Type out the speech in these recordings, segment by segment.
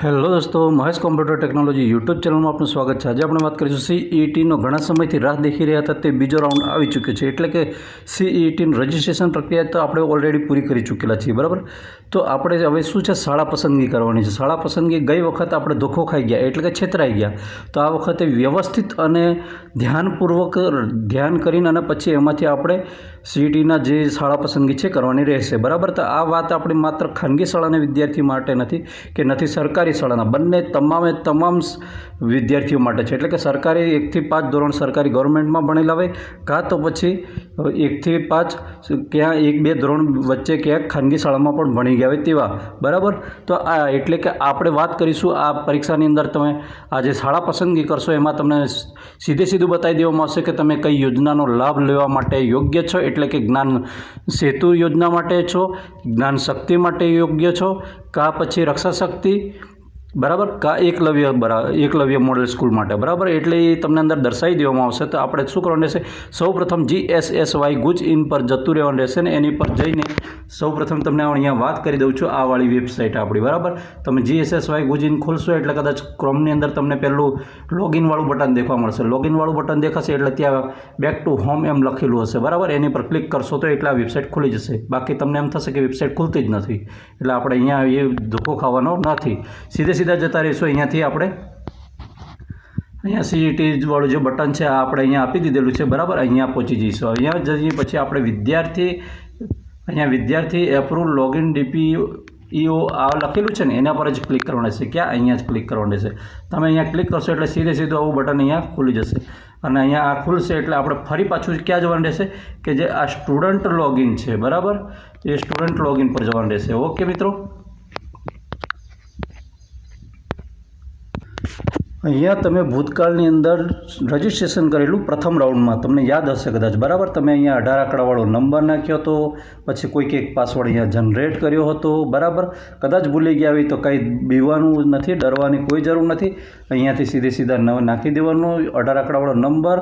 Hello દોસ્તો, Mahesh computer technology YouTube ચેનલમાં આપનું સ્વાગત છે. આજે આપણે વાત કરીશું સીઈટીનો ઘણા સમયથી રાહ દેખી રહ્યા હતા, તે બીજો રાઉન્ડ આવી ચૂક્યો છે. એટલે કે સીઈટીની રજિસ્ટ્રેશન પ્રક્રિયા તો આપણે ઓલરેડી પૂરી કરી ચૂકેલા છીએ, બરાબર? તો આપણે હવે શું છે? શાળા પસંદગી કરવાની છે. શાળા પસંદગી ગઈ વખત આપણે ધોખો ખાઈ ગયા, એટલે કે છેતરાઈ ગયા. તો આ વખતે વ્યવસ્થિત અને ધ્યાનપૂર્વક ધ્યાન કરીને અને પછી એમાંથી આપણે સીઈટીના જે શાળા પસંદગી છે કરવાની રહેશે. બરાબર? તો આ વાત આપણી માત્ર ખાનગી શાળાના વિદ્યાર્થી માટે નથી કે નથી, સરકારી શાળાના. બંને તમામે તમામ વિદ્યાર્થીઓ માટે છે. એટલે કે સરકારી એકથી પાંચ ધોરણ સરકારી ગવર્મેન્ટમાં ભણેલા હોય, કાં તો પછી એકથી પાંચ ક્યાં એક બે ધોરણ વચ્ચે ક્યાંક ખાનગી શાળામાં પણ ભણી ગયા હોય તેવા. બરાબર? તો આ એટલે કે આપણે વાત કરીશું આ પરીક્ષાની અંદર તમે આ જે શાળા પસંદગી કરશો એમાં તમને સીધે સીધું બતાવી દેવામાં આવશે કે તમે કઈ યોજનાનો લાભ લેવા માટે યોગ્ય છો. એટલે કે જ્ઞાન સેતુ યોજના માટે છો, જ્ઞાન શક્તિ માટે યોગ્ય છો, કાં પછી રક્ષા શક્તિ બરાબર? કા એકલવ્ય બરાબર એકલવ્ય મોડેલ સ્કૂલ માટે. બરાબર? એટલે એ તમને અંદર દર્શાવી દેવામાં આવશે. તો આપણે શું કરવાનું રહેશે? સૌપ્રથમ G S S Y guj in પર જતું રહેવાનું રહેશે ને એની પર જઈને સૌ પ્રથમ તમને અહીંયા વાત કરી દઉં છું આ વાળી વેબસાઇટ આપણી. બરાબર? તમે G S S Y guj in ખોલશો એટલે કદાચ ક્રોમની અંદર તમને પહેલું લોગિનવાળું બટન દેખવા મળશે. લોગિનવાળું બટન દેખાશે એટલે ત્યાં બેક ટુ હોમ એમ લખેલું હશે. બરાબર? એની પર ક્લિક કરશો તો એટલે આ વેબસાઇટ ખુલી જશે. બાકી તમને એમ થશે કે વેબસાઇટ ખુલતી જ નથી. એટલે આપણે અહીંયા એ ધોકો ખાવાનો નથી. સીધે સીધા જતા રહીશું અહીંયાથી આપણે. અહીંયા સીઈટીવાળું જે બટન છે આપણે અહીંયા આપી દીધેલું છે, બરાબર? અહીંયા પહોંચી જઈશું. અહીંયા જઈએ પછી આપણે વિદ્યાર્થી, અહીંયા વિદ્યાર્થી એપ્રુવ લોગિન ડીપી ઈઓ આ લખેલું છે ને, એના પર જ ક્લિક કરવાનું રહેશે. ક્યાં? અહીંયા જ ક્લિક કરવાનું રહેશે. તમે અહીંયા ક્લિક કરશો એટલે સીધે સીધું આવું બટન અહીંયા ખુલી જશે. અને અહીંયા આ ખુલશે એટલે આપણે ફરી પાછું ક્યાં જવાનું રહેશે? કે જે આ સ્ટુડન્ટ લોગિન છે, બરાબર? એ સ્ટુડન્ટ લોગિન પર જવાનું રહેશે. ઓકે મિત્રો? અહીંયા તમે ભૂતકાળની અંદર રજિસ્ટ્રેશન કરેલું પ્રથમ રાઉન્ડમાં. તમને યાદ હશે કદાચ. બરાબર? તમે અહીંયા અઢાર આંકડાવાળો નંબર નાખ્યો હતો, પછી કોઈક એક પાસવર્ડ અહીંયા જનરેટ કર્યો હતો. બરાબર? કદાચ ભૂલી ગયા હોય તો કંઈ બીવાનું નથી, ડરવાની કોઈ જરૂર નથી. અહીંયાથી સીધે સીધા નાખી દેવાનું. અઢાર આંકડાવાળો નંબર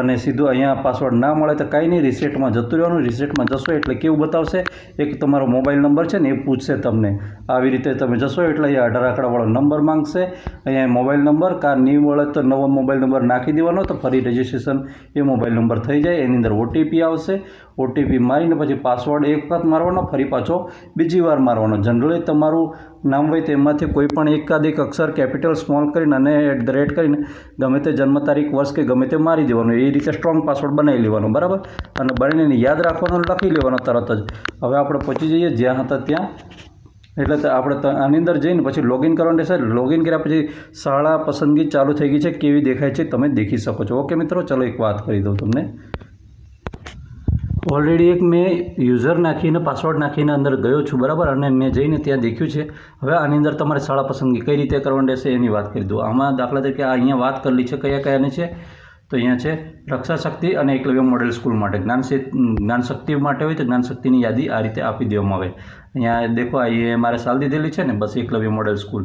અને સીધું અહીંયા પાસવર્ડ ના મળે તો કાંઈ નહીં રિસેટમાં જતું રહેવાનું રિસેટમાં જશો એટલે કેવું બતાવશે? એક તમારો મોબાઈલ નંબર છે ને એ પૂછશે તમને. આવી રીતે તમે જશો એટલે અહીંયા અઢાર આંકડાવાળો નંબર માંગશે. અહીંયા મોબાઈલ નંબર કાર નહીં મળે તો નવો મોબાઈલ નંબર નાખી દેવાનો, તો ફરી રજિસ્ટ્રેશન એ મોબાઈલ નંબર થઈ જાય, એની અંદર ઓટીપી આવશે. ઓટીપી મારીને પછી પાસવર્ડ એક વખત મારવાનો, ફરી પાછો બીજી વાર મારવાનો. જનરલી તમારું નામ હોય તેમાંથી કોઈ પણ એક અક્ષર કેપિટલ સ્મોલ કરીને અને એટ ધ રેટ કરીને ગમે તે જન્મ તારીખ, વર્ષ કે ગમે તે મારી દેવાનું. એ રીતે સ્ટ્રોંગ પાસવર્ડ બનાવી લેવાનો, બરાબર? અને બનીને યાદ રાખવાનો લખી લેવાનો તરત જ. હવે આપણે પહોંચી જઈએ જ્યાં હતા ત્યાં. એટલે આપણે આની અંદર જઈને પછી લોગિન કરવાનું રહેશે. લોગિન કર્યા પછી શાળા પસંદગી ચાલુ થઈ ગઈ છે. કેવી દેખાય છે તમે દેખી શકો છો. ઓકે મિત્રો, ચલો એક વાત કરી દઉં તમને. ઓલરેડી એક મેં યુઝર નાખીને પાસવર્ડ નાખીને અંદર ગયો છું, બરાબર? અને મેં જઈને ત્યાં દેખ્યું છે. હવે આની અંદર તમારે શાળા પસંદગી કઈ રીતે કરવાની રહેશે એની વાત કરી દઉં. આમાં દાખલા તરીકે આ અહીંયા વાત કરેલી છે, કયા કયાની છે? તો અહીંયા છે રક્ષા શક્તિ અને એકલવ્ય મોડેલ સ્કૂલ માટે. જ્ઞાન જ્ઞાનશક્તિ જ્ઞાન માટે હોય તો જ્ઞાનશક્તિની યાદી આ રીતે આપી દેવામાં આવે. અહીંયા દેખો, આ મારે સાલ દીધેલી છે ને, બસ એકલવ્ય મોડેલ સ્કૂલ.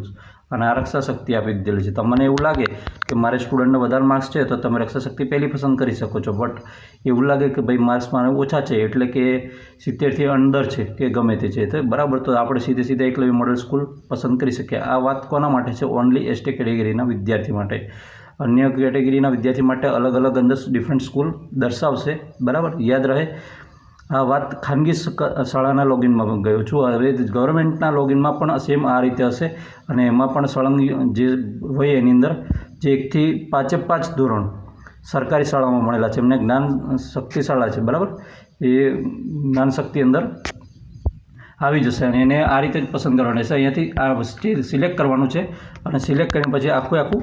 અને આ રક્ષા શક્તિ આપી દીધેલી છે. તમને એવું લાગે કે મારે સ્ટુડન્ટને વધારે માર્ક્સ છે તો તમે રક્ષા શક્તિ પહેલી પસંદ કરી શકો છો. બટ એવું લાગે કે ભાઈ માર્ક્સ મારે ઓછા છે એટલે કે સિત્તેરથી અંદર છે કે ગમે તે છે. તો બરાબર, તો આપણે સીધે સીધા એકલવ્ય મોડલ સ્કૂલ પસંદ કરી શકીએ. આ વાત કોના માટે છે? ઓનલી એસટી કેટેગરીના વિદ્યાર્થી માટે. અન્ય કેટેગરીના વિદ્યાર્થી માટે અલગ અલગ અંદર ડિફરન્ટ સ્કૂલ દર્શાવશે. બરાબર? યાદ રહે? આ વાત ખાનગી શાળાના લોગિનમાં ગયો છું. હવે ગવર્મેન્ટના લોગિનમાં પણ સેમ આ રીતે હશે. અને એમાં પણ સળંગ, જે હોય એની અંદર, જે એકથી પાંચે પાંચ ધોરણ સરકારી શાળામાં મળેલા છે. એમને જ્ઞાન શક્તિ શાળા છે, બરાબર? એ જ્ઞાન શક્તિ અંદર આવી જશે અને એને આ રીતે જ પસંદ કરવાનું રહેશે. અહીંયાથી આ સ્ટીલ સિલેક્ટ કરવાનું છે અને સિલેક્ટ કરીને પછી આખું આખું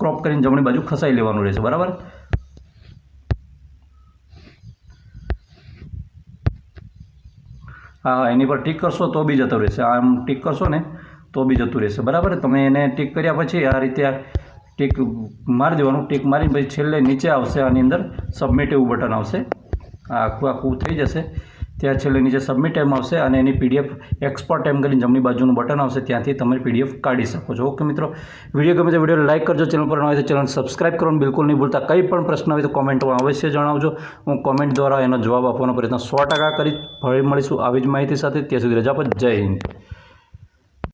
ક્રોપ કરીને જમણી બાજુ ખસાઈ લેવાનું રહેશે, બરાબર? હા એની પર ટીક કરશો તો બી જતો રહેશે. આમ ટીક કરશો ને તો બી જતું રહેશે. બરાબર? તમે એને ટીક કર્યા પછી આ રીતે ટીક મારી દેવાનું. ટીક મારીને પછી છેલ્લે નીચે આવશે આની અંદર. સબમિટ એવું બટન આવશે આખું આખું થઈ જશે. ત્યાં છેલ્લે નીચે સબમિટ એમ આવશે અને એની પીડીએફ એક્સપોર્ટ એમ કરીને જમણી બાજુનું બટન આવશે, ત્યાંથી તમે પીડીએફ કાઢી શકો છો. ઓકે મિત્રો? વીડિયો ગમે તો વીડિયો લાઇક કરજો, ચેનલ પર ન હોય તો ચેનલ સબસ્ક્રાઇબ કરવાનું બિલકુલ નહીં ભૂલતા. કંઈ પણ પ્રશ્ન હોય તો કોમેન્ટમાં અવશ્ય જણાવજો. હું કોમેન્ટ દ્વારા એનો જવાબ આપવાનો પ્રયત્ન સો ટકા કરી ફરી મળીશું આવી જ માહિતી સાથે. ત્યાં સુધી રજા પર જય હિન્દ.